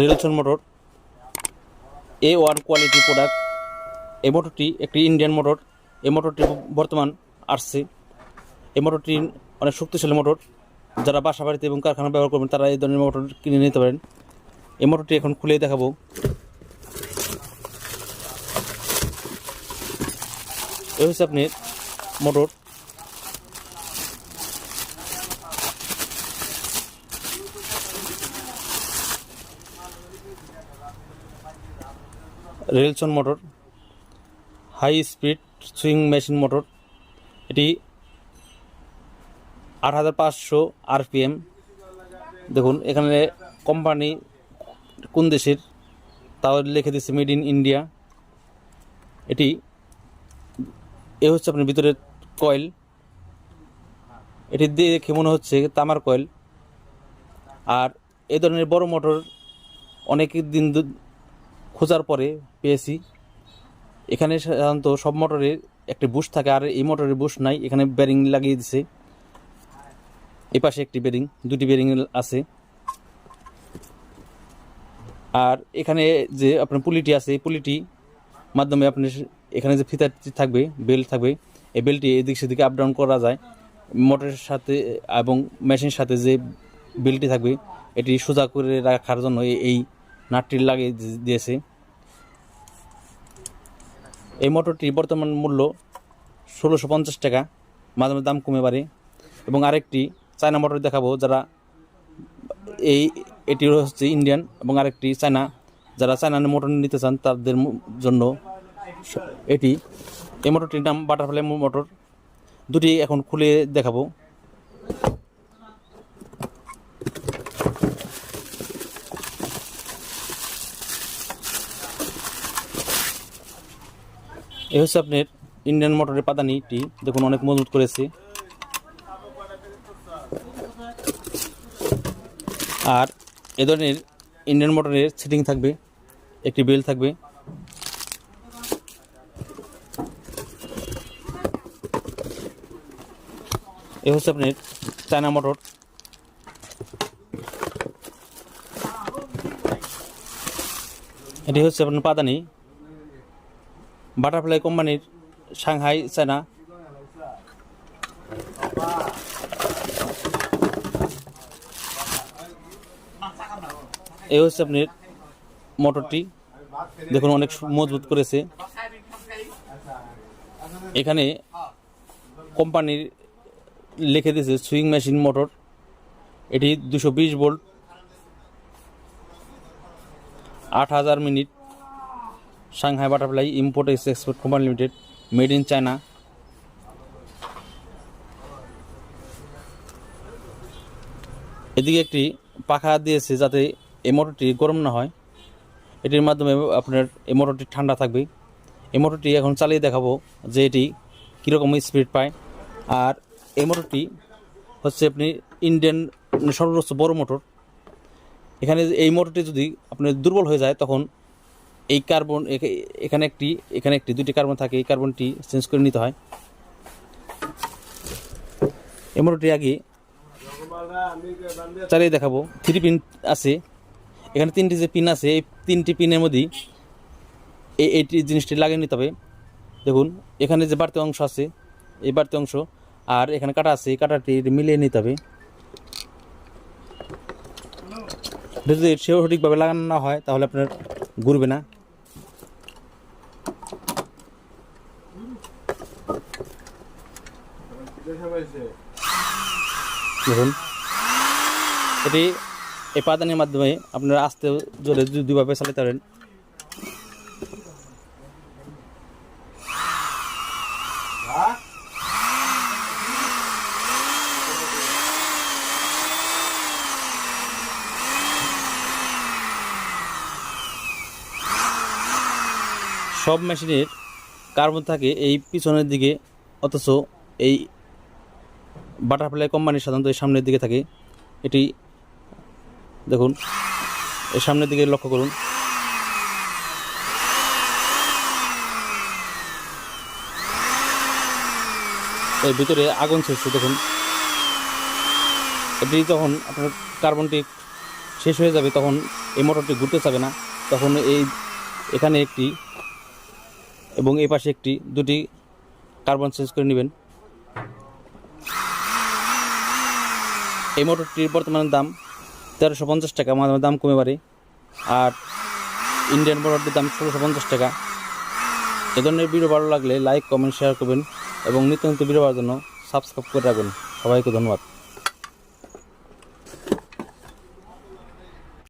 Ralson motor, A one quality product এই মোটরটি একটি ইন্ডিয়ান মোটর এই মোটরটি বর্তমান আসছে এই মোটরটি অনেক শক্তিশালী মোটর। যারা বাসা বাড়িতে এবং কারখানা ব্যবহার করবেন, তারা এই ধরনের মোটর কিনে নিতে পারেন। এই মোটরটি এখন খুলে দেখাবো। এই হচ্ছে আপনি motor. Ralson motor, high speed swing machine motor, এটি আট হাজার পাঁচশো আরপিএম। দেখুন, এখানে কোম্পানি কোন দেশের, তাও লিখে দিচ্ছে মেড ইন ইন্ডিয়া। এটি, এ হচ্ছে আপনার ভিতরের কয়েল। এটি দেখে মনে হচ্ছে তামার কয়েল। আর এ ধরনের বড় মোটর অনেক দিন খোঁজার পরে পেয়েছি। এখানে সাধারণত সব মোটরের একটি বুশ থাকে, আর এই মোটরের বুশ নাই, এখানে ব্যারিং লাগিয়ে দিছে। এই পাশে একটি বেরিং দুটি বেরিং আছে। আর এখানে যে আপনার পুলিটি আছে, এই পুলিটি মাধ্যমে আপনি এখানে যে ফিতারটি থাকবে, বেল্ট থাকবে, এই বেল্টটি এদিক সেদিকে আপ ডাউন করা যায়। মোটরের সাথে এবং মেশিনের সাথে যে বেল্টটি থাকবে, এটি সোজা করে রাখার জন্য এই- এই নাটটি লাগিয়ে দিয়েছে। এই মোটরটির বর্তমান মূল্য ষোলোশো পঞ্চাশ টাকা মাঝে মাঝে দাম কমে পারে এবং আরেকটি চায়না মোটর দেখাবো, যারা এই এটি হচ্ছে ইন্ডিয়ান এবং আরেকটি চায়না। যারা চায়না মোটর নিতে চান, তাদের জন্য এটি। এই মোটরটির নাম বাটারফ্লাই মোটর। দুটি এখন খুলে দেখাবো। এ হচ্ছে আপনার ইন্ডিয়ান মোটরের পাদানিটি দেখুন, অনেক মজবুত করেছে। আর এ ধরনের ইন্ডিয়ান মোটরের সেটিং থাকবে, একটি বেল থাকবে। এ হচ্ছে আপনার চায়না মোটর এটি হচ্ছে আপনার পাদানি। বাটারফ্লাই কোম্পানির সাংহাই চায়না এই হচ্ছে আপনার মোটরটি। দেখুন অনেক মজবুত করেছে। এখানে কোম্পানির লিখে দিয়েছে সুইং মেশিন মোটর। এটি দুশো বিশ ভোল্ট, আট হাজার minute. Shanghai butterfly import ex export company limited made in China এদিকে একটি পাখা দিয়েছে যাতে এই মোটরটি গরম না হয়। এটির মাধ্যমে আপনার এই মোটরটি ঠান্ডা থাকবে। এই মোটরটি এখন চালিয়ে দেখাবো যে এটি কীরকম স্পিড পায়। আর এই মোটরটি হচ্ছে আপনি ইন্ডিয়ান সর্বোচ্চ বড় মোটর। এখানে এই মোটরটি যদি আপনার দুর্বল হয়ে যায়, তখন এই কার্বন এখা- এখানে একটি এখানে একটি, দুটি কার্বন থাকে, এই কার্বনটি চেঞ্জ করে নিতে হয়। এই মোটরটি আগে চালিয়ে দেখাবো। থ্রি পিন আছে। এখানে তিনটি যে পিন আছে, এই তিনটি পিনের মধ্যেই এই এইটি জিনিসটি লাগিয়ে নিতে হবে। দেখুন, এখানে যে বাড়তি অংশ আছে, এই বাড়তি অংশ, আর এখানে কাটা আছে, এই কাটাটি মিলিয়ে নিতে হবে। যদি সেও সঠিকভাবে লাগানো না হয়, তাহলে আপনার ঘুরবে না। দেখুন। এটি এই পাদানির মাধ্যমে আপনারা আস্তে জোরে দু- দুইভাবে চালাতে পারেন সব মেশিনের কার্বন থাকে এই পিছনের দিকে, অথচ এই বাটারফ্লাই কোম্পানির সাধারণত এই সামনের দিকে থাকে। এটি, দেখুন, এই সামনের দিকে লক্ষ্য করুন। এর ভিতরে আগুন ছেড়ছে দেখুন। এটি যখন আপনার কার্বনটি শেষ হয়ে যাবে, তখন এই মোটরটি ঘুরতে চাবে না। তখন এই, এখানে একটি এবং এই পাশে একটি, দুটি কার্বন চেঞ্জ করে নেবেন। এই মোটরটির বর্তমানে দাম তেরোশো পঞ্চাশ টাকা মাঝে দাম কমে পারে আর ইন্ডিয়ান মোটরটির দাম ষোলোশো পঞ্চাশ টাকা। এ ধরনের ভিডিও ভালো লাগলে লাইক কমেন্ট শেয়ার করবেন এবং নিত্য নতুন ভিডিও পাওয়ার জন্য সাবস্ক্রাইব করে রাখবেন। সবাইকে ধন্যবাদ।